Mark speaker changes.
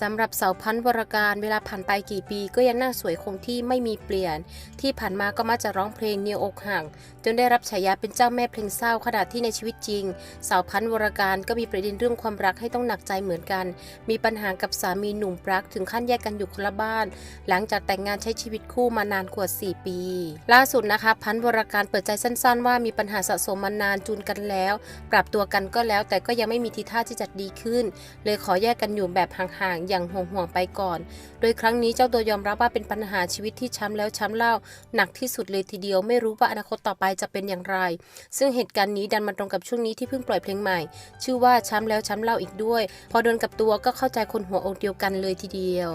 Speaker 1: สำหรับเสาพันธุ์วรการเวลาผ่านไปกี่ปีก็ยังน่าสวยคงที่ไม่มีเปลี่ยน ที่ผ่านมาก็มักจะร้องเพลงเนียวอกห่างจนได้รับฉายาเป็นเจ้าแม่เพลงเศร้าขณะที่ในชีวิตจริง สาวพันธุ์วรการก็มีประเด็นเรื่องความรักให้ต้องหนักใจเหมือนกัน มีปัญหากับสามีหนุ่มปลักถึงขั้นแยกกันอยู่คนละบ้าน หลังจากแต่งงานใช้ชีวิตคู่มานานกว่า 4 ปี ล่าสุดนะคะพันธุ์วรการเปิดใจสั้น ๆ ว่ามีปัญหาสะสมมานานจูนกันแล้ว ปรับตัวกันก็แล้วแต่ก็ยังไม่มีทีท่าที่จะดีขึ้น เลยขอแยกกันอยู่แบบห่างๆอย่างห่วงๆไปก่อน โดยครั้งนี้เจ้าตัวยอมรับว่าเป็นปัญหาชีวิตที่ช้ำแล้วช้ำเล่า หนักที่สุดเลยทีเดียวไม่รู้ว่าอนาคตต่อไปจะเป็นอย่างไร ซึ่งเหตุการณ์นี้ดันมาตรงกับช่วงนี้ที่เพิ่งปล่อยเพลงใหม่ ชื่อว่าช้ำแล้วช้ำเล่าอีกด้วย พอโดนกับตัวก็เข้าใจคนหัวอกเดียวกันเลยทีเดียว